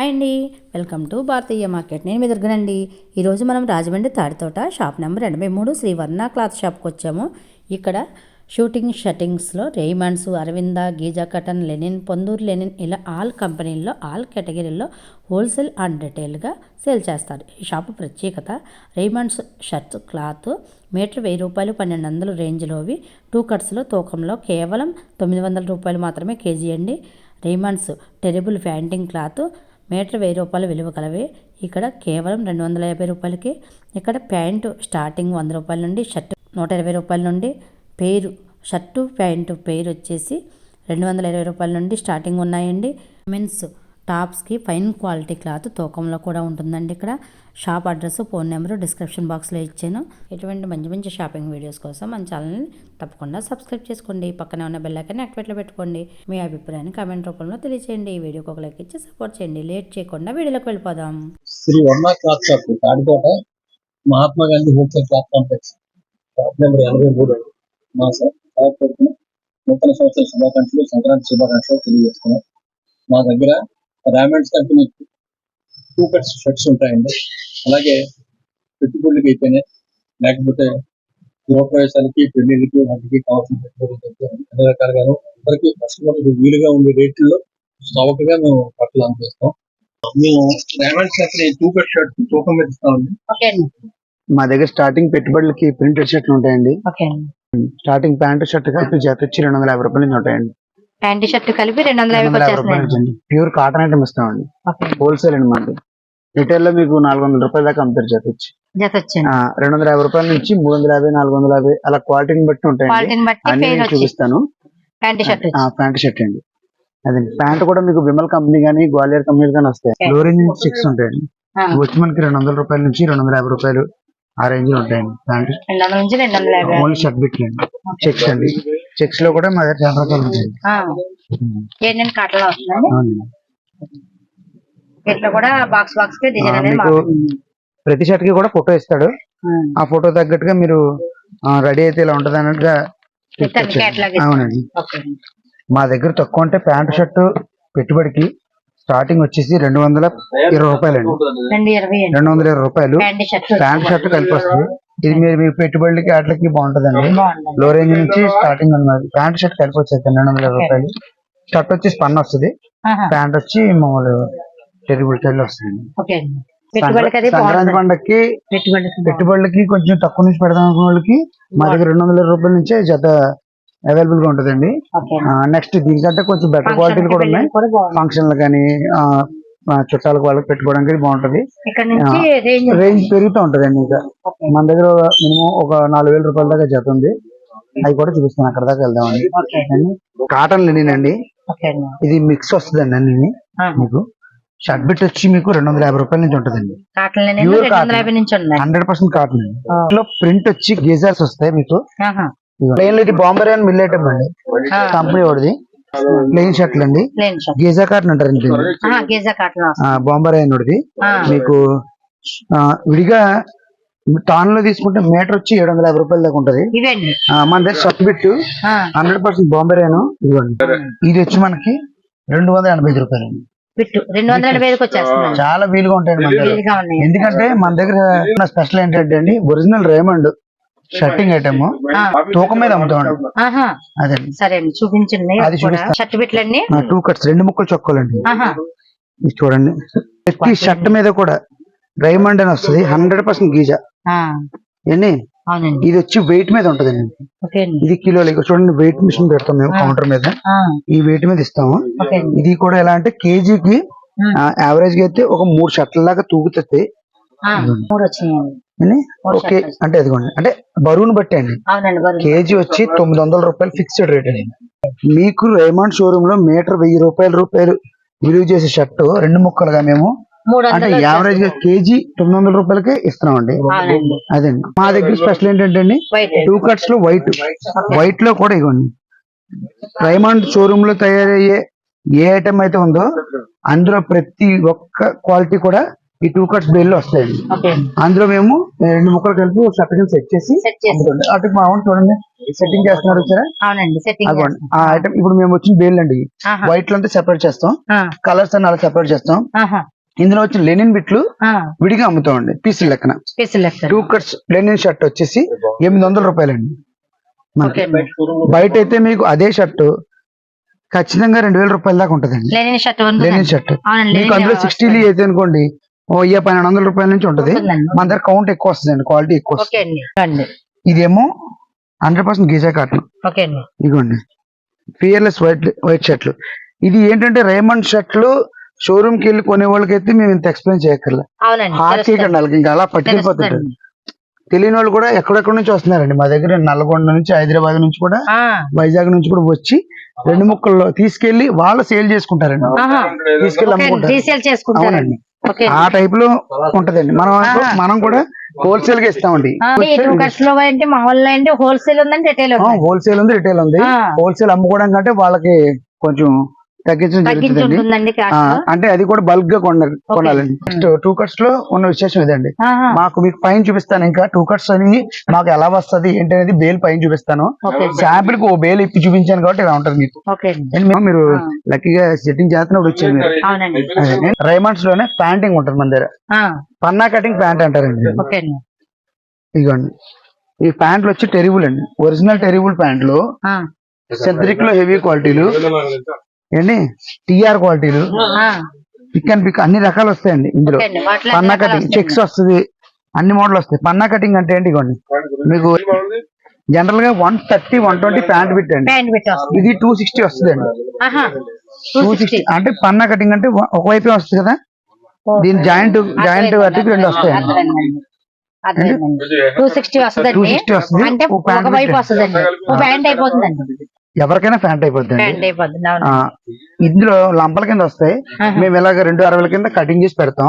Hi అండి. Welcome to Bharatiya market. నేను మీ దగ్గరండి ఈరోజు మనం రాజమండ్రి తాడితోట షాప్ నెంబర్ ఎనభై మూడు శ్రీ వర్ణ క్లాత్ షాప్కి వచ్చాము. ఇక్కడ shooting షట్టింగ్స్లో Raymonds Arvind Giza cotton linen Ponduru linen ఇలా ఆల్ కంపెనీల్లో ఆల్ కేటగిరీల్లో హోల్సేల్ అండ్ రిటైల్గా సేల్ చేస్తారు. ఈ షాపు ప్రత్యేకత రేమండ్స్ షర్ట్స్ క్లాత్ మీటర్ వెయ్యి రూపాయలు పన్నెండు వందలు రేంజ్లోవి టూ కట్స్లో తూకంలో కేవలం తొమ్మిది వందల రూపాయలు మాత్రమే కేజీ అండి. Raymonds terrible panting cloth metre వెయ్యి రూపాయలు విలువ కలవి. ఇక్కడ కేవలం రెండు వందల యాభై రూపాయలకి. ఇక్కడ ప్యాంటు స్టార్టింగ్ వంద రూపాయల నుండి షర్ట్ నూట ఇరవై రూపాయల నుండి పేరు షర్టు ప్యాంటు పేరు వచ్చేసి రెండు వందల ఇరవై రూపాయల నుండి స్టార్టింగ్ ఉన్నాయండి. మెన్స్ టాప్స్కి ఫైన్ క్వాలిటీ క్లాత్ తూకంలో కూడా ఉంటుందండి ఇక్కడ. Shop address phone number description బాక్స్లో ఇచ్చాను. ఇటువంటి మంచి మంచి షాపింగ్ వీడియోస్ కోసం మన ఛానల్ని తప్పకుండా సబ్స్క్రైబ్ చేసుకోండి. పక్కనే ఉన్న బెల్లైకాన్ని యాక్టివేట్లో పెట్టుకోండి. మీ అభిప్రాయాన్ని కామెంట్ రూపంలో తెలియజేయండి ఈ వీడియోకి ఒక లైక్ ఇచ్చి సపోర్ట్ చేయండి. లేట్ చేయకుండా వీడియోలోకి వెళ్ళిపోదాం. Shri Varma cloth shop Kadikota Mahatma Gandhi wholesale cloth complex. Shop number ఎనభై మూడు. మా సార్ నూతన సంవత్సర శుభాకాంక్షలు సంక్రాంతి శుభాకాంక్షలు తెలియజేస్తున్నాం. మా దగ్గర Raymonds company two cuts shirts ఉంటాయండి. అలాగే పెట్టుబడులకి అయితేనే లేకపోతే గృహప్రవేశాలకి పెళ్ళిళ్ళకి వాటికి కావాల్సిన పెట్టుబడులు అయితే అన్ని రకాలుగాను అందరికీ కస్టమర్లకు వీలుగా ఉండే రేట్లలో చౌకగా మేము బట్టలు అందజేస్తాం మేము Raymonds company two cut shirt తూకం మీద ఇస్తామండి. మా దగ్గర స్టార్టింగ్ పెట్టుబడులకి ప్రింటెడ్ షర్ట్లు ఉంటాయండి. స్టార్టింగ్ ప్యాంటు షర్ట్ కలిపి జత వచ్చి రెండు వందల యాభై రూపాయల నుంచి ఉంటాయండి. ప్యాంట్ షర్ట్ కలిపి రెండు వందల యాభై రూపాయల ప్యూర్ కాటన్ ఐటమ్ ఇస్తామండి. హోల్సేల్ అండి మాది. రిటైల్లో మీకు నాలుగు వందల రూపాయల దాకా అమ్ముతారు జత వచ్చి. జత వచ్చింది ఆ, రెండు వందల యాభై రూపాయల నుంచి మూడు వందల యాభై నాలుగు వందల యాభై అలా క్వాలిటీని బట్టి బట్టి అన్ని నేను చూపిస్తాను. ప్యాంట్ షర్ట్ అండి. అదే ప్యాంట్ కూడా మీకు విమల్ కంపెనీ కానీ గ్వాలియర్ కంపెనీ కానీ వస్తాయి. Okay. ఫ్లోరింగ్ చెక్స్ ఉంటాయండి. వచ్చి మనకి రెండు వందల రూపాయల నుంచి రెండు వందల యాభై రూపాయలు ఆ రేంజ్లో ఉంటాయండి ప్యాంట్. నుంచి ఓన్లీ షర్ట్ బిట్లు అండి చెక్స్ అండి. చెక్స్లో కూడా మా దగ్గర చాలా రకాలు ఉంటాయండి ఆ, ఏంటంటే కాటలో వస్తుందండి అవునండి. ఇట్లా కూడా బాక్స్ బాక్స్కి డిజైన్ అనేది మారుతుంది. ప్రతి షర్ట్కి కూడా ఫోటో ఇస్తాడు. ఆ. ఫోటో తగ్గట్టుగా మీరు రెడీ అయితే ఇలా ఉంటది అన్నట్టుగా. అవునండి. మా దగ్గర తక్కువ అంటే ప్యాంట్ షర్ట్ పెట్టుబడికి స్టార్టింగ్ వచ్చేసి రెండు వందల ఇరవై ఇరవై అండి. రెండు వందల ఇరవై రూపాయలు. ప్యాంట్ షర్ట్ కలిపి వస్తుంది ఇది మీరు మీ పెట్టుబడులకి వాటికి బాగుంటదండి. లో రేంజ్ నుంచి స్టార్టింగ్ ఉన్నది ప్యాంట్ షర్ట్ కలిపి వచ్చేది రెండు వందల ఇరవై రూపాయలు. షర్ట్ వచ్చి స్పన్ వస్తుంది. ప్యాంట్ వచ్చి మామూలు టెరిబుల్ టైల్ వస్తుంది. ఓకే అండి. పెట్టుబడికి అది సంక్రాంతి పెట్టుబడికి పెట్టుబడులకి కొంచెం తక్కువ నుంచి పెడదాం అనుకున్న వాళ్ళకి మా దగ్గర రెండు వందల రూపాయల నుంచే జత అవైలబుల్గా ఉంటదండి. నెక్స్ట్ దీనికంటే కొంచెం బెటర్ క్వాలిటీలు కూడా ఉన్నాయి. ఫంక్షన్లు కానీ చుట్టాలకు వాళ్ళకి పెట్టుకోవడానికి బాగుంటది. రేంజ్ పెరుగుతూ ఉంటదండి ఇంకా. మన దగ్గర మినిమం ఒక నాలుగు వేల రూపాయల దాకా జత ఉంది. అవి కూడా చూపిస్తాను అక్కడ దాకా వెళ్దామండి కాటన్ లినిన్ అండి. అండి. ఇది మిక్స్ వస్తుందండి అన్ని ఆహా. మీకు. షర్ట్ బిట్ వచ్చి మీకు రెండు వందల యాభై రూపాయల నుంచి ఉంటదండి. Pure cotton. Hundred percent cotton అండి. ఇందులో ప్రింట్ వచ్చి గేజర్స్ వస్తాయి మీకు. ప్లెయిన్ ఇది బాంబర్ అని మిల్ ఐటమ్ అండి. ఆ. కంపెనీ వాడిది ప్లెయిన్ షర్ట్లు అండి. గేజా కాటన్ అంటారు దీన్ని. ఆ బాంబర్ అయిన వాడిది మీకు ఆ, విడిగా టాన్లో తీసుకుంటే మీటర్ వచ్చి ఏడు వందల యాభై రూపాయల దాకా ఉంటది. ఇవండి? ఆ, మన దగ్గర shirt bit hundred percent Bombay అయిన ఇదిగోండి. ఇది వచ్చి మనకి రెండు వందల ఎనభై ఐదు రూపాయలు పిట్టు రెండు వందల ఎనభై ఐదుకి వచ్చేస్తున్నాయి. చాలా వీలుగా ఉంటాయండి మన దగ్గర వీలుగా ఉన్నాయి. ఎందుకంటే మన దగ్గర ఉన్న స్పెషల్ ఏంటంటే అండి ఒరిజినల్ రేమండ్ షర్టింగ్ ఐటమ్ తూకం మీద అమ్ముతామండి. ఆహా, అదే. సరే అండి చూపించండి. అది చూపిస్తా. షర్ట్ బిట్లన్నీ. టూ కట్స్ రెండు ముక్కలు చొక్కాలండి. ఆహా. ఇది చూడండి. ప్రతి షర్ట్ మీద కూడా రైమండ్ అని వస్తుంది హండ్రెడ్ పర్సెంట్ గీజా. ఆ, ఏంటి? ఇది వచ్చి వెయిట్ మీద అండి. ఇది కిలో లెక్క చూడండి వెయిట్ మిషన్ పెడతాం మేము కౌంటర్ మీద. ఈ వెయిట్ మీద ఇస్తాము. ఇది కూడా ఎలా అంటే కేజీకి యావరేజ్గా అయితే ఒక మూడు షర్ట్ల దాకా తూగుతుంది. ఓకే. అంటే అదిగోండి అంటే బరువును బట్టి అండి. కేజీ వచ్చి తొమ్మిది వందల రూపాయలు ఫిక్స్డ్ రేట్ అండి. మీకు రేమండ్ షోరూమ్లో మీటర్ వెయ్యి రూపాయలు రూపాయలు విలువ చేసే షర్ట్ రెండు ముక్కలుగా మేము మూడు అంటే యావరేజ్గా కేజీ తొమ్మిది వందల రూపాయలకే ఇస్తున్నామండి. అదండి మా దగ్గర స్పెషల్ ఏంటంటే అండి టూ కట్స్లో వైట్ వైట్లో కూడా ఇవ్వండి. రైమండ్ షోరూమ్లో తయారయ్యే ఏ ఐటమ్ అయితే ఉందో అందులో ప్రతి ఒక్క క్వాలిటీ కూడా ఈ టూ కట్స్ బేల్ వస్తాయండి. అందులో మేము రెండు ముక్కలు కలిపి ఒక షర్ట్ సెట్ చేసి. అటు మా అవును చూడండి. సెట్టింగ్ చేస్తున్నారు అదిగోండి. ఆ ఐటమ్ ఇప్పుడు మేము వచ్చిన బేల్ అండి. వైట్లో అంతా సెపరేట్ చేస్తాం. కలర్స్ అన్ని అలా సెపరేట్ చేస్తాం. ఇందులో వచ్చిన లెనిన్ బిట్లు విడిగా అమ్ముతామండి పీసుల లెక్కన. టూ కట్స్ లెనిన్ షర్ట్ వచ్చేసి ఎనిమిది వందల రూపాయలండి. బయట అయితే మీకు అదే షర్ట్ ఖచ్చితంగా రెండు వేల రూపాయల దాకా ఉంటదండి. Linen shirt linen shirt. అవునండి మీకు అందులో సిక్స్టీ అయితే అనుకోండి ఓ వెయ్యి పన్నెండు వందల రూపాయల నుంచి ఉంటది. మన దగ్గర కౌంట్ ఎక్కువ వస్తుంది క్వాలిటీ ఎక్కువ ఇదేమో హండ్రెడ్ పర్సెంట్ గీజా కాటన్. ఇదిగోండి ఫియర్లెస్ వైట్ వైట్ షర్ట్లు. ఇది ఏంటంటే రేమండ్ షర్ట్లు షోరూమ్కి వెళ్ళి కొనే వాళ్ళకైతే మేము ఇంత ఎక్స్ప్లెయిన్ చేయక్కర్లే. అవునండి హార్ట్ వాళ్ళకి ఇంకా అలా పట్టుకెళ్ళిపోతుంటారు తెలుస్తుంది. తెలియని వాళ్ళు కూడా ఎక్కడెక్కడ నుంచి వస్తున్నారండి? మా దగ్గర నల్లగొండ నుంచి హైదరాబాద్ నుంచి కూడా ఆ, వైజాగ్ నుంచి కూడా వచ్చి రెండు ముక్కల్లో తీసుకెళ్ళి వాళ్ళు సేల్ చేసుకుంటారండి. తీసుకెళ్ళి అమ్ముకుంటారు. ఓకే. ఆ టైప్లో ఉంటదండి. మనం. మనం కూడా హోల్సేల్గా ఇస్తామండి. హోల్సేల్ ఉంది. హోల్సేల్ ఉంది రిటైల్ ఉంది. హోల్సేల్ అమ్ముకోవడం కంటే వాళ్ళకి కొంచెం తగ్గించడం అంటే అది కూడా బల్క్గా కొనాలి కొనాలండి. నెక్స్ట్ టూ కట్స్లో ఉన్న విశేషం ఇదండి. మాకు మీకు పైన చూపిస్తాను ఇంకా. టూ కట్స్ అని మాకు ఎలా వస్తది ఏంటి అనేది బేల్ పైన చూపిస్తాను. శాంపిల్కి ఓ బేల్ ఇప్పి చూపించాను కాబట్టి ఇలా ఉంటది మీకు. మీరు లక్కీగా సెట్టింగ్ చేస్తున్నప్పుడు వచ్చారు మీరు. రైమండ్స్లోనే ప్యాంటింగ్ ఉంటుంది మన దగ్గర. పన్నా కటింగ్ ప్యాంట్ అంటారండి. ఇదిగోండి. ఈ ప్యాంట్లు వచ్చి టెరిబుల్ అండి. ఒరిజినల్ టెరిబుల్ ప్యాంట్లు ఆ, సెంట్రిక్లో హెవీ క్వాలిటీలు ఏంటి? టిఆర్ క్వాలిటీలు ఆ, పిక్ అండ్ పిక్ అన్ని రకాలు వస్తాయండి ఇందులో. అండి పన్నా కటింగ్ చెక్స్ వస్తుంది అన్ని మోడల్ వస్తాయి. పన్నా కటింగ్ అంటే ఏంటి ఇవ్వండి మీకు జనరల్గా one thirty one twenty pant పెట్టి వస్తుంది. ఇది టూ సిక్స్టీ వస్తుంది అండి టూ సిక్స్టీ అంటే పన్నా కటింగ్ అంటే ఒక- ఒకవైపే వస్తుంది కదా? దీని జాయింట్ జాయింట్ అటుకు రెండు వస్తాయండి. టూ సిక్స్టీ వస్తుందండి. 260 వస్తుంది. అంటే ఒక వైపు ఓ ప్యాంట్ అయిపోతుందండి. ఎవరికైనా అవును. ఆ, ఇందులో లంపల కింద వస్తాయి. మేము ఇలాగ రెండు అరవై కింద కటింగ్ చేసి పెడతాం.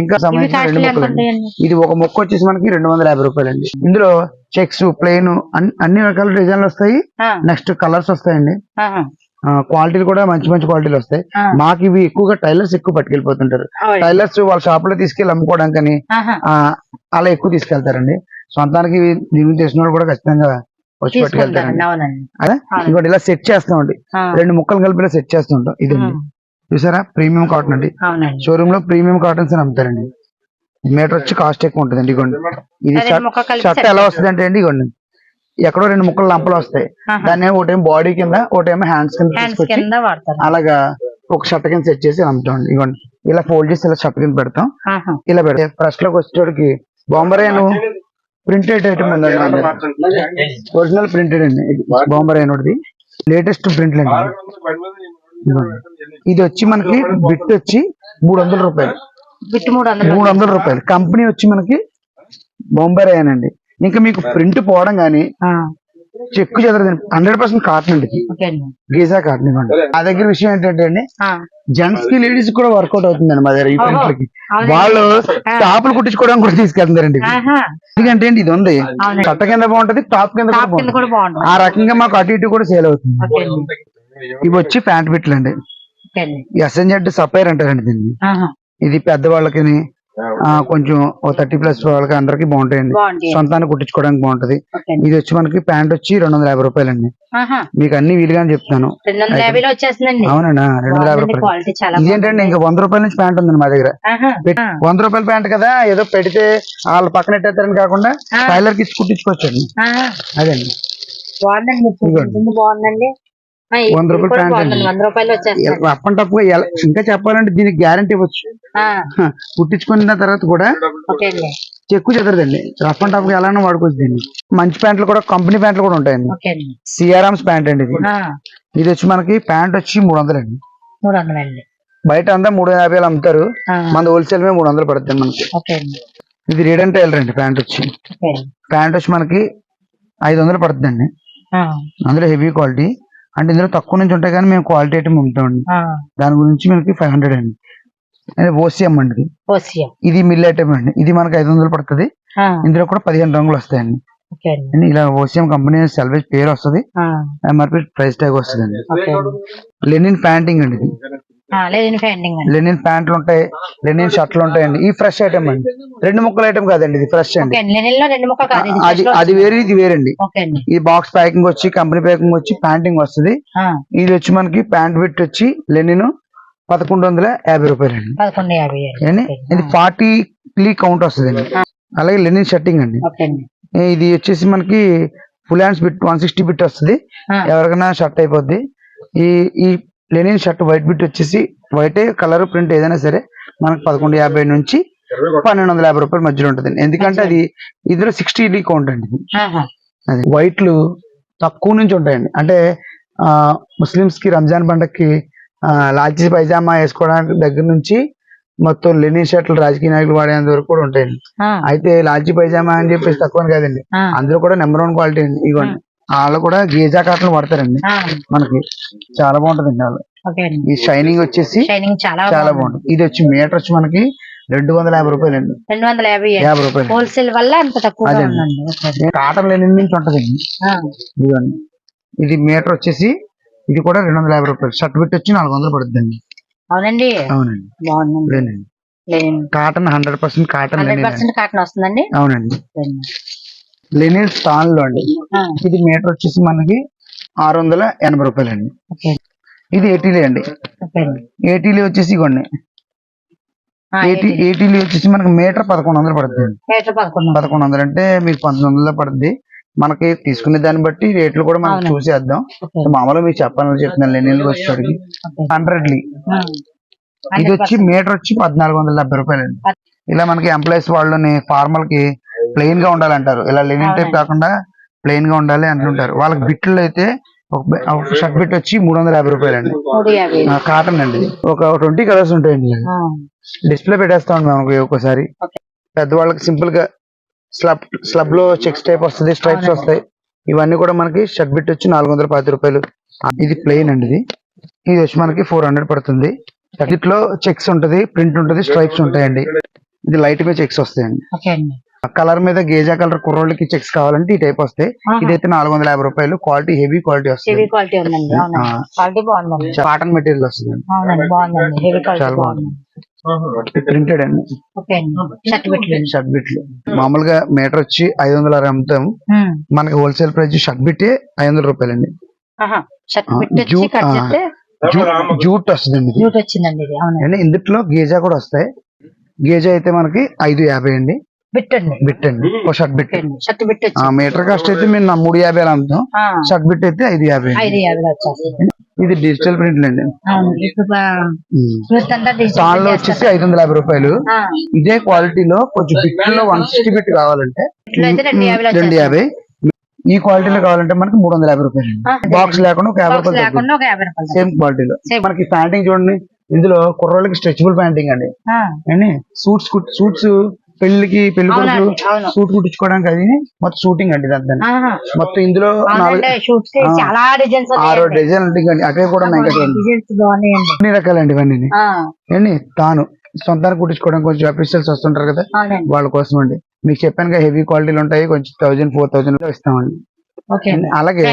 ఇంకా సంబంధించిన రెండు ముక్కలు ఇది ఒక మొక్క వచ్చేసి మనకి రెండు వందల యాభై రూపాయలు అండి ఇందులో చెక్స్ ప్లెయిన్ అన్ని రకాల డిజైన్లు వస్తాయి. నెక్స్ట్ కలర్స్ వస్తాయండి. క్వాలిటీలు కూడా మంచి మంచి క్వాలిటీలు వస్తాయి. మాకు ఇవి ఎక్కువగా టైలర్స్ ఎక్కువ పట్టుకెళ్ళిపోతుంటారు. టైలర్స్ వాళ్ళ షాప్లో తీసుకెళ్ళి అమ్ముకోవడానికి. అలా ఎక్కువ తీసుకెళ్తారండి. సొంతానికి దీనికి తెలిసిన వాళ్ళు కూడా ఖచ్చితంగా వచ్చి పట్టుకెళ్తారండి అదే. ఇంకోటి ఇలా సెట్ చేస్తామండి రెండు ముక్కలు కలిపి ఇలా సెట్ చేస్తుంటాం. ఉమ్, చూసారా? ప్రీమియం కాటన్ అండి. షోరూమ్లో ప్రీమియం కాటన్స్ అని అమ్ముతారండి. మీటర్ వచ్చి కాస్ట్ ఎక్కువ ఉంటుందండి. ఇగోండి ఇది షర్ట్ ఎలా వస్తుంది అంటే అండి ఇగోండి ఎక్కడో రెండు ముక్కలు లంపలు వస్తాయి. దాన్ని ఒకటేమో బాడీ కింద ఒకటేమో హ్యాండ్స్ కింద తీసుకొచ్చి అలాగా ఒక షర్ట్ కింద సెట్ చేసి అమ్ముతాం ఇగోండి ఇలా ఫోల్డ్ చేసి ఇలా షర్ట్ కింద పెడతాం. ఇలా పెడతాం. ఫస్ట్లోకి వచ్చేటోడికి బొంబరేను ప్రింటెడ్ ఐటమ్ ఉందండి. ఒరిజినల్ ప్రింటెడ్ అండి. ఇది బొంబరేన్ ఒకటి లేటెస్ట్ ప్రింట్ అండి. ఇది వచ్చి మనకి బిట్ వచ్చి మూడు వందల రూపాయలు. బిట్టు మూడు వందలు మూడు వందల రూపాయలు. కంపెనీ వచ్చి మనకి బొంబాయి అండి ఇంకా మీకు ప్రింట్ పోవడం కానీ ఆ, చెక్కు చెదరదండి హండ్రెడ్ పర్సెంట్ కాటన్ అండి గీజా కాటన్ ఇవ్వండి. ఆ దగ్గర విషయం ఏంటంటే అండి ఆ, జెంట్స్కి లేడీస్ కూడా వర్కౌట్ అవుతుందండి మా దగ్గర ఈ. ప్రింట్లకి. వాళ్ళు. టాపులు కుట్టించుకోవడానికి కూడా తీసుకెళ్తారండి. ఎందుకంటే ఇది ఉంది. కట్ట కింద బాగుంటది టాప్ కింద కూడా బాగుంటది కూడా బాగుంటుంది. ఆ రకంగా మాకు అటు ఇటు కూడా సేల్ అవుతుంది. ఇవి వచ్చి ప్యాంట్ బిట్లు అండి. ఎస్ఎన్జెడ్ సపైర్ అంటారండి దీన్ని. ఇది పెద్దవాళ్ళకి కొంచెం ఓ థర్టీ ప్లస్ వాళ్ళకి అందరికి బాగుంటాయండి. బాగుంటాయి సొంతాన్ని కుట్టించుకోవడానికి బాగుంటది. అండి ఇది వచ్చి మనకి ప్యాంట్ వచ్చి రెండు వందల యాభై రూపాయలండి. ఆహా. మీకు అన్ని వీలుగానే చెప్తాను అవునండి రెండు వందల యాభై రూపాయలు. క్వాలిటీ చాలా ఇదేంటండి ఇంకా వంద రూపాయల నుంచి ప్యాంట్ ఉందండి మా దగ్గర. వంద రూపాయల ప్యాంట్ కదా ఏదో పెడితే వాళ్ళు పక్కన పెట్టేస్తారని కాకుండా. టైలర్కి ఇచ్చి కుట్టించుకోవచ్చండి. ఆహా. అదండి. బాగుందండి. వంద రూపాయల ప్యాంట్ అండి. ఎలా- ఇంకా చెప్పాలంటే దీనికి గ్యారంటీ ఇవ్వచ్చు. కుట్టించుకున్న తర్వాత కూడా అండి. చెక్కు చెదరదండి. రఫ్ అండ్ టఫ్గా ఎలా వాడుకోవచ్చు దీన్ని. మంచి ప్యాంట్లు కూడా కంపెనీ ప్యాంట్లు కూడా ఉంటాయండి. అండి. సిఆర్ఎంస్ ప్యాంట్ అండి ఇది. ఇది వచ్చి మనకి ప్యాంట్ వచ్చి మూడు వందలండి మూడు వందలండి బయట అంతా మూడు యాభై వేలు అమ్ముతారు. మన హోల్సేల్ మీద మూడు వందలు పడుతుంది మనకి. అండి. ఇది రీడ్ అండ్ టైలర్ అండి ప్యాంట్ వచ్చి. ప్యాంట్ వచ్చి మనకి ఐదు వందలు పడుతుందండి అందులో హెవీ క్వాలిటీ. అంటే ఇందులో తక్కువ నుంచి ఉంటాయి కానీ మేము క్వాలిటీ ఐటమ్ అమ్ముతామండి. దాని గురించి మనకి ఫైవ్ హండ్రెడ్ అండి. అదే ఓసీఎం అండి. ఇది. మిల్ ఐటమ్ అండి. ఇది మనకి ఐదు వందలు పడుతుంది. ఇందులో కూడా పదిహేను రంగులు వస్తాయండి. ఇలా ఓసీఎం కంపెనీ సెల్వేజ్ పేరు వస్తుంది. ఎంఆర్పి ప్రైస్ ట్యాగ్ వస్తుంది అండి లెనిన్ ప్యాంటింగ్ అండి. ఇది లేదని పెయింటింగ్ అండి లెనిన్ ప్యాంట్లు ఉంటాయి లెనిన్ షర్ట్లు ఉంటాయండి. ఈ ఫ్రెష్ ఐటమ్ అండి. రెండు ముక్కల ఐటమ్ కాదండి ఇది ఫ్రెష్ అండి. అది అది వేరే ఇది వేరండి. ఈ బాక్స్ ప్యాకింగ్ వచ్చి కంపెనీ ప్యాకింగ్ వచ్చి ప్యాంటింగ్ వస్తుంది. ఇది వచ్చి మనకి ప్యాంట్ బిట్ వచ్చి లెనిన్ పదకొండు వందల యాభై రూపాయలు అండి. ఇది ఫార్టీ క్లీ కౌంట్ వస్తుంది అలాగే లెనిన్ షర్టింగ్ అండి. ఇది వచ్చేసి మనకి full hands bit one sixty bit వస్తుంది. ఎవరికైనా షర్ట్ అయిపోద్ది. ఈ ఈ లెనిన్ షర్ట్ వైట్ బిట్ వచ్చేసి వైట్ కలర్ ప్రింట్ ఏదైనా సరే మనకు పదకొండు యాభై నుంచి పన్నెండు వందల యాభై రూపాయల మధ్యలో ఉంటుంది ఎందుకంటే అది ఇందులో సిక్స్టీ కౌంట్ అండి. అది వైట్లు తక్కువ నుంచి ఉంటాయండి. అంటే ఆ ముస్లిమ్స్కి రంజాన్ పండక్కి ఆ, లాల్చీ పైజామా వేసుకోవడానికి దగ్గర నుంచి మొత్తం లెనిన్ షర్ట్లు రాజకీయ నాయకులు వాడేంత వరకు కూడా ఉంటాయండి. అయితే లాల్చీ పైజామా అని చెప్పేసి తక్కువ కాదండి. అందులో కూడా నెంబర్ వన్ క్వాలిటీ అండి. ఇవ్వండి వాళ్ళు కూడా గేజా కాటన్ వాడతారండి మనకి చాలా బాగుంటదండి వాళ్ళు ఈ షైనింగ్ వచ్చేసి షైనింగ్ చాలా బాగుంటుంది. ఇది వచ్చి మీటర్ వచ్చి మనకి రెండు వందల యాభై రూపాయలు అండి రెండు వందల యాభై యాభై రూపాయలు. హోల్సేల్ వల్ల అంత అండి. కాటన్ లెనిన్ నుంచి ఉంటదండి. ఇదిగోండి. ఇది మీటర్ వచ్చేసి ఇది కూడా రెండు వందల యాభై రూపాయలు. షర్ట్ బిట్ వచ్చి నాలుగు వందలు పడుతుందండి. అవునండి. అవునండి. బాగుందండి. Cotton hundred percent cotton cotton వస్తుందండి? అవునండి. లెనిన్ స్టాన్లో అండి ఇది మీటర్ వచ్చేసి మనకి ఆరు వందల ఎనభై రూపాయలు అండి ఇది ఏటీలీ అండి. ఏటీలీ వచ్చేసి ఇవ్వండి? ఏటీలీ వచ్చేసి మనకి మీటర్ పదకొండు వందలు పడుతుంది పదకొండు వందలు. అంటే మీకు పంతొమ్మిది వందలు పడుతుంది మనకి తీసుకునే దాన్ని బట్టి రేట్లు కూడా మనం. చూసేద్దాం. మామూలుగా మీకు చెప్పాలని చెప్తున్నాను లెనిన్ వచ్చేటికి. హండ్రెడ్లీ. ఇది వచ్చి మీటర్ వచ్చి పద్నాలుగు వందల డెబ్బై రూపాయలు అండి ఇలా మనకి ఎంప్లాయీస్ వాళ్ళని ఫార్మల్కి ప్లెయిన్గా ఉండాలంటారు. ఇలా లెనిన్ టైప్. కాకుండా ప్లెయిన్గా ఉండాలి అంటుంటారు. వాళ్ళకి బిట్లు అయితే ఒక షర్ట్ బిట్ వచ్చి మూడు వందల యాభై రూపాయలు అండి కాటన్ అండి ఒక ట్వంటీ కలర్స్ ఉంటాయండి ఆ, డిస్ప్లే పెట్టేస్తాం మనకి ఒక్కోసారి. పెద్దవాళ్ళకి సింపుల్గా స్లబ్ స్లబ్లో చెక్స్ టైప్ వస్తుంది స్ట్రైప్స్. వస్తాయి. ఇవన్నీ కూడా మనకి షర్ట్ బిట్ వచ్చి నాలుగు వందల పది రూపాయలు. ఇది ప్లెయిన్ అండి ఇది. ఇది వచ్చి మనకి ఫోర్ హండ్రెడ్ పడుతుంది. దీంట్లో చెక్స్ ఉంటది ప్రింట్ ఉంటది స్ట్రైప్స్ ఉంటాయండి. ఇది లైట్ మీద చెక్స్ వస్తాయండి. ఓకే అండి. కలర్ మీద గేజా కలర్ కుర్రోళ్ళకి చెక్స్ కావాలంటే ఈ టైప్ వస్తాయి. ఇదైతే నాలుగు వందల యాభై రూపాయలు. క్వాలిటీ హెవీ క్వాలిటీ హెవీ వస్తుంది క్వాలిటీ ఉందండి. అవునండి. ఆ. క్వాలిటీ బాగుందండి. కాటన్ మెటీరియల్ వస్తుంది. అవునండి బాగుందండి. హెవీ క్వాలిటీ చాలా బాగుంది. ప్రింటెడ్ అండి. షర్ట్ బిట్లు మామూలుగా మీటర్ వచ్చి ఐదు వందల అరవై అమ్ముతాం. మనకి హోల్సేల్ ప్రైస్ షర్ట్ బిట్టే ఐదు వందల రూపాయలు అండి జూట్, జూట్ వస్తుందండి జ్యూట్ వచ్చిందండి ఇది. అవునండి. అండి ఇందులో గేజా కూడా వస్తాయి. గేజా అయితే మనకి ఐదు యాభై అండి. బిట్ బిట్ ఒక shirt bit bit metre cost అయితే మేము నా మూడు యాభై అలా అమ్ముతాం షర్ట్ బిట్ అయితే ఐదు యాభై. ఐదు ఇది డిజిటల్ ప్రింట్లు అండి. దానిలో వచ్చేసి ఐదు వందల యాభై రూపాయలు. ఇదే క్వాలిటీలో కొంచెం బిట్లో వన్ సిక్స్టీ బిట్ కావాలంటే ఇట్లా అయితే రెండు. యాభై. ఈ క్వాలిటీలో కావాలంటే మనకి మూడు వందల యాభై రూపాయలు బాక్స్ లేకుండా ఒక యాభై రూపాయలు సేమ్ క్వాలిటీలో. మనకి ప్యాంటింగ్ చూడండి. ఇందులో కుర్రోళ్ళకి స్ట్రెచబుల్ ప్యాంటింగ్ అండి. సూట్స్ సూట్స్ పెళ్ళికి పెళ్ళి కొడుకు. సూట్ కుట్టించుకోవడానికి అది మొత్తం షూటింగ్ అండి ఆహా. మొత్తం ఇందులో ఆరో డిజైన్ అక్కడ కూడా అన్ని రకాలండి ఇవన్నీ. అండి తాను సొంతానికి కుట్టించుకోవడానికి కొంచెం అఫీషియల్స్ వస్తుంటారు కదా వాళ్ళ కోసం అండి. మీకు చెప్పాను హెవీ క్వాలిటీలు ఉంటాయి కొంచెం థౌజండ్ ఫోర్ థౌజండ్ ఇస్తామండి. ఓకే. అండి అలాగే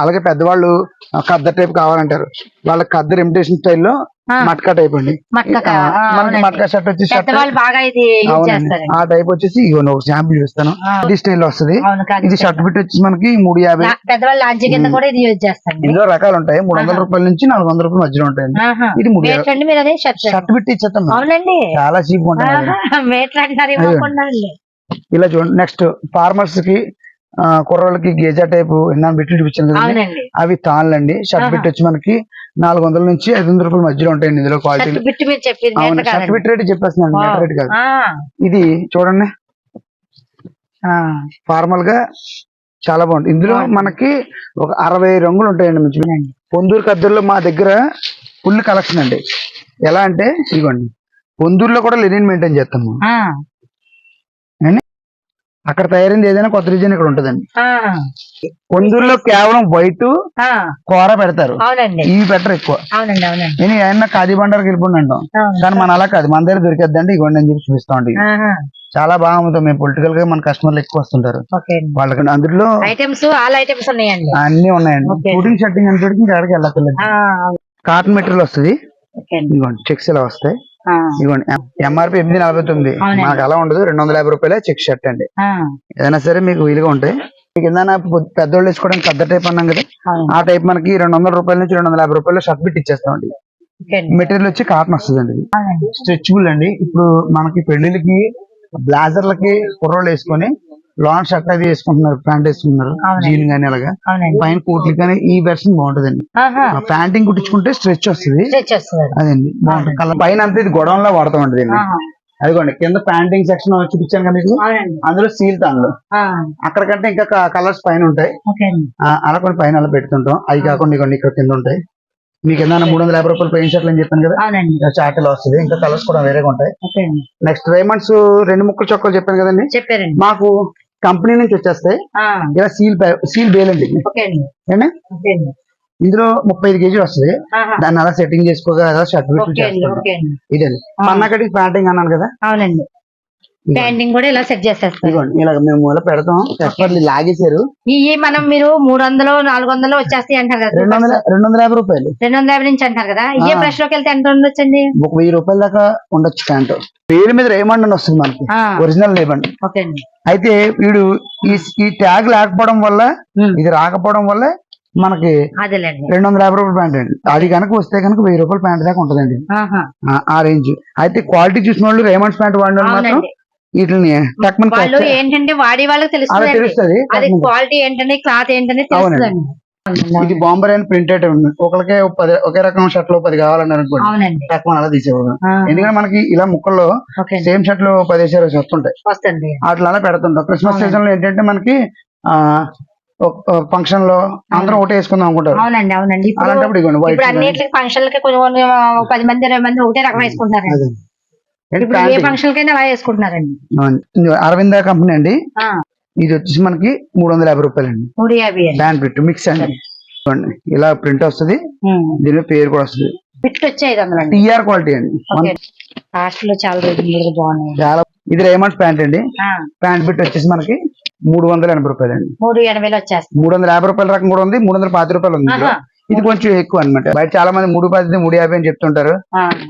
అలాగే పెద్దవాళ్ళు ఆ, ఖద్దర్ టైప్ కావాలంటారు. వాళ్ళకి ఖద్దర్ ఇమిటేషన్ స్టైల్లో. మట్కా టైప్ అండి. మనకి. మట్కా షర్ట్ వచ్చి ఆ టైప్ వచ్చేసి ఇగో ఒక శాంపిల్ చూస్తాను. ఇది స్టైల్ వస్తుంది. కాదు ఇది షర్ట్ బిట్ వచ్చి మనకి మూడు యాభై. కింద ఇందులో రకాలు ఉంటాయి. మూడు వందల. రూపాయల నుంచి నాలుగు వందల రూపాయల మధ్యలో ఉంటాయండి. ఇది మూడు షర్ట్ బిట్ ఇచ్చేస్తాం చాలా చీప్ ఉంటాయి ఇలా చూడండి. నెక్స్ట్ ఫార్మర్స్కి కుర్రోళ్ళకి గేజా టైప్ ఎన్నా బిట్లు చూపించాను అవునండి. అవి అండి షర్ట్. బిట్ వచ్చి మనకి నాలుగు వందల నుంచి ఐదు వందల రూపాయల మధ్యలో ఉంటాయండి ఇందులో క్వాలిటీ. బిట్ రేట్ చెప్పేస్తున్నాను. మీటర్ రేట్ కాదు. ఇది చూడండి. ఆ, ఫార్మల్గా చాలా బాగుంది ఇందులో. మనకి ఒక అరవై రంగులు ఉంటాయండి మంచి. పొందూరు కద్దరులో మా దగ్గర ఫుల్ కలెక్షన్ అండి. ఎలా అంటే ఇదిగోండి. పొందూరులో కూడా లెనిన్ మెయింటైన్ చేస్తాము. అక్కడ తయారైంది ఏదైనా కొత్త డిజైన్ ఇక్కడ ఉంటుందండి. ఆ, పొందూరులో కేవలం వైట్ కూర పెడతారు. ఇవి పెట్టరు ఎక్కువ. నేను ఏమన్నా ఖాదీ బండారికి వెళ్ళిపోండి అంటాం. కానీ మన అలా కాదు. మన దగ్గర దొరికేద్దండి ఇవ్వండి అని చెప్పి చూపిస్తామండి ఆహా, చాలా బాగా అమ్ముతాం. మేము పొలిటికల్గా మన కస్టమర్లు ఎక్కువ వస్తుంటారు. అండి. వాళ్ళకి అందులో ఐటమ్స్ ఆల్ ఐటమ్స్ ఉన్నాయండి. అన్ని ఉన్నాయండి. షూటింగ్ షర్టింగ్ అంటే ఇంకా ఎక్కడికి వెళ్ళక్కర్లేదు. కాటన్ మెటీరియల్ వస్తుంది. అండి. చెక్స్ ఇలా వస్తాయి. ఇదిగోండి ఎంఆర్పి ఎనిమిది నలభై తొమ్మిది. మనకు అలా ఉండదు. రెండు వందల యాభై రూపాయలే చెక్ షర్ట్ అండి. ఏదైనా సరే మీకు వీలుగా ఉంటాయి. మీకు ఏదైనా పెద్దోళ్ళు వేసుకోవడానికి పెద్ద టైప్ అన్నాం కదా. ఆ టైప్ మనకి రెండు వందల రూపాయల నుంచి రెండు వందల యాభై రూపాయలు షర్ట్ బిట్ ఇచ్చేస్తామండి. అండి. మెటీరియల్ వచ్చి కాటన్ అవునండి. స్ట్రెచబుల్ అండి. ఇప్పుడు మనకి పెళ్ళిళ్ళకి బ్లాజర్లకి కుర్రోళ్ళు వేసుకొని లాంగ్ షర్ట్ అది వేసుకుంటున్నారు ప్యాంట్ వేసుకుంటున్నారు అవునండి. జీన్ కానీ అలాగా. పైన కోట్లు కానీ ఈ వెర్షన్ బాగుంటదండి. ప్యాంటింగ్ కుట్టించుకుంటే స్ట్రెచ్ వస్తుంది. అదండి బాగుంటుంది. కలర్ పైన అంతా ఇది గొడవలో వాడతామండి దీన్ని. ఆహా, అదిగోండి కింద ప్యాంటింగ్ సెక్షన్ చూపించాను కదా మీకు? అందులో సీల్ తాన్లు. ఆ, అక్కడికంటే ఇంకా కలర్స్ పైన ఉంటాయి. అండి. అలా కొన్ని పైన అలా పెడుతుంటాం అవి కాకుండా ఇవ్వండి ఇక్కడ కింద ఉంటాయి. మీకు ఏదైనా మూడు వందల యాభై రూపాయలు పెయిన్ షర్ట్లు అని చెప్పాను కదా? చార్టీలో వస్తుంది. ఇంకా కలర్స్ కూడా వేరేగా ఉంటాయి. అండి. నెక్స్ట్ రేమండ్స్ రెండు ముక్కలు చొక్కలు చెప్పాను కదండి? చెప్పారండి. మాకు కంపెనీ నుంచి వచ్చేస్తాయి ఇలా సీల్ సీల్ బేల్ అండి ఇందులో ముప్పై ఐదు కేజీలు వస్తుంది. దాన్ని అలా సెట్టింగ్ చేసుకోగా షర్ట్ ఓకే అండి ఇదండి. పన్నాకటి ప్యాంటింగ్ అన్నాను కదా. అవునండి. పెయింటింగ్ కూడా ఇలా సెట్ చేసేస్తారు. ఇదిగోండి ఇలా మేము ఇలా పెడతాం. ఎక్స్పర్ట్లు లాగేశారు. ఈ మనం మీరు మూడు వందలు నాలుగు వందలు వచ్చేస్తాయి అంటారు కదా రెండు వందల రెండు వందల యాభై రూపాయలు. రెండు వందల యాభై నుంచి అంటారు కదా? ఏ. ప్రెస్లోకి వెళ్తే ఎంత ఉండొచ్చండి? ఒక వెయ్యి రూపాయల దాకా ఉండొచ్చు ప్యాంట్. పేరు మీద రేమండ్ అని వస్తుంది మనకి. Original Raymond. ఓకే అండి. అయితే వీడు ఈ ఈ ట్యాగ్ లేకపోవడం వల్ల ఇది రాకపోవడం వల్ల మనకి రెండు వందల యాభై రూపాయల ప్యాంట్ అండి. అది కనుక వస్తే కనుక వెయ్యి రూపాయల ప్యాంట్ దాకా ఉంటుందండి. ఆ- రేంజ్. అయితే క్వాలిటీ చూసిన వాళ్ళు రేమండ్స్ ప్యాంట్ వాడిన మాత్రం వీటిని వాళ్ళు ఏంటంటే వాడి వాళ్ళకి తెలుస్తుంది తెలుస్తుంది అది క్వాలిటీ ఏంటంటే క్లాత్ ఏంటనే తెలుస్తుందండి. ఇది బాంబర్ అని ప్రింటెడ్ ఉంది. ఒకరికే ఒక పది ఒకే రకం షర్ట్లో పది కావాలన్నారు అనుకోండి. టక్మన్ అలా తీసేవాడు ఆ, ఎందుకంటే మనకి ఇలా ముక్కల్లో ఓకే. అండి సేమ్ షర్ట్లు పదిహేను వస్తుంటాయి అట్లా అలా పెడుతుంటాం. క్రిస్మస్. సీజన్లో ఏంటంటే మనకి ఆ ఫంక్షన్లో అందరం ఒకటే వేసుకుందాం అనుకుంటారు. అవునండి అవునండి. అలాంటప్పుడు ఇవ్వండి ఆ, పది మంది ఇరవై మంది ఒకటే రకం వేసుకుంటున్నారండి ఇప్పుడు ఏ ఫంక్షన్ కైనా అలా వేసుకుంటున్నారండి అరవింద కంపెనీ అండి. ఇది వచ్చేసి మనకి మూడు వందల యాభై రూపాయలు అండి. మూడు యాభై బ్యాండ్ ప్రింట్ మిక్స్ అండి. ఇలా ప్రింట్ వస్తుంది. దీని పేరు కూడా వస్తుంది. ఫిట్ వచ్చి ఐదు వందలు అండి టీఆర్ క్వాలిటీ అండి. కాస్ట్లో చాలా రోజులు బాగున్నాయి. చాలా. ఇది రేమండ్స్ ప్యాంట్ అండి. ప్యాంట్ బిట్ వచ్చేసి మనకి మూడు వందల ఎనభై రూపాయలు అండి మూడు వచ్చేస్తుంది. మూడు వందల యాభై రూపాయల రకం కూడా ఉంది. మూడు వందల పాతి రూపాయలు ఉంది. ఇది కొంచెం ఎక్కువ అన్నమాట. బయట చాలా మంది మూడు పది మూడు యాభై అని చెప్తుంటారు.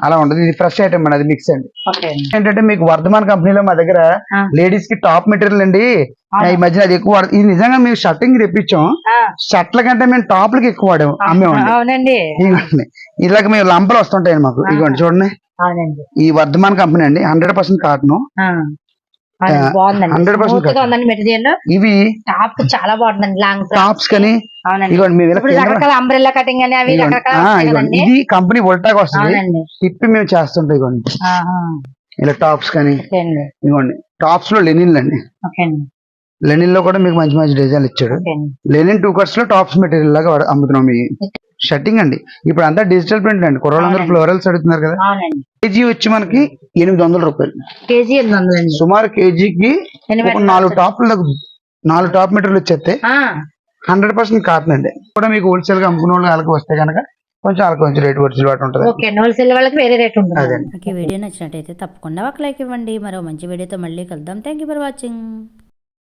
అలా ఉండదు ఇది ఫ్రెష్ ఐటమ్ అండి అది మిక్స్ అండి. ఏంటంటే మీకు వర్ధమాన్ కంపెనీలో మా దగ్గర. లేడీస్కి టాప్ మెటీరియల్ అండి? ఈ మధ్యన అది ఎక్కువ ఇది నిజంగా మేము షర్టింగ్ తెప్పించాం. షర్ట్ల కంటే మేము టాప్లకి ఎక్కువ వాడాము అమ్మేవండి. ఇలాగ మేము లంపలు వస్తుంటాయి మాకు. ఇదిగోండి చూడండి. ఈ వర్ధమాన్ కంపెనీ అండి. Hundred percent cotton. ఆ, అవునండి, ఆ, బాగుందండి 100% స్మూత్గా ఉందండి మెటీరియల్. ఇవి టాప్ చాలా బాగుందండి లాంగ్ టాప్స్. కని అంబ్రెల్లా కటింగ్ అని అవి ఇది కంపెనీ వోల్టాక్ వస్తుంది. తిప్పి మేము చేస్తుంటాం ఇదిగోండి. ఆహా. ఇలా టాప్స్ కానీ ఇదిగోండి. టాప్స్లో లెనిన్ అండి. లెనిన్లో కూడా మీకు మంచి మంచి డిజైన్ ఇచ్చాడు. లెనిన్ టూ కట్స్లో టాప్స్ మెటీరియల్ లాగా అమ్ముతున్నాం మీ షర్టింగ్ అండి. ఇప్పుడు అంతా డిజిటల్ ప్రింట్ అండి. కుర్రోళ్ళందరూ అవునండి. ఫ్లోరల్స్ అడుగుతున్నారు కదా. కేజీ వచ్చి మనకి ఎనిమిది వందల రూపాయలు. కేజీ ఎనిమిది సుమారు కేజీకి నాలుగు టాప్లు తగ్గుతుంది నాలుగు టాప్ మెటీరియల్ వచ్చేస్తే ఆ, హండ్రెడ్ పర్సెంట్ కాటన్ అండి. కూడా మీకు హోల్సేల్గా అమ్ముకునే వాళ్ళు వాళ్ళకి వస్తే కనుక కొంచెం వాళ్ళకి కొంచెం రేట్ వర్చుబాటు ఉంటుంది ఓకే హోల్సేల్ వాళ్ళకి వేరే రేట్ ఉంటుంది. అదే మీకు ఈ వీడియో నచ్చినట్టయితే తప్పకుండా ఒక లైక్ ఇవ్వండి. మరో మంచి వీడియోతో మళ్ళీ కలుద్దాం. Thank you for watching